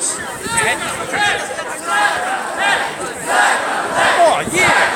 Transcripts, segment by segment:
三二三四四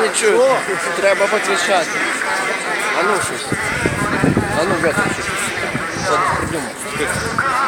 не чую. Треба підвищати. А ну щось. А ну виключи. От придумав.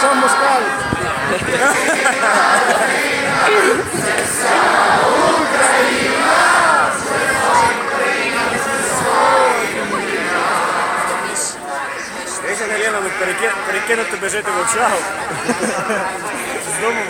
Сам москаль. Елена, но перекената бежете в шал. С дома,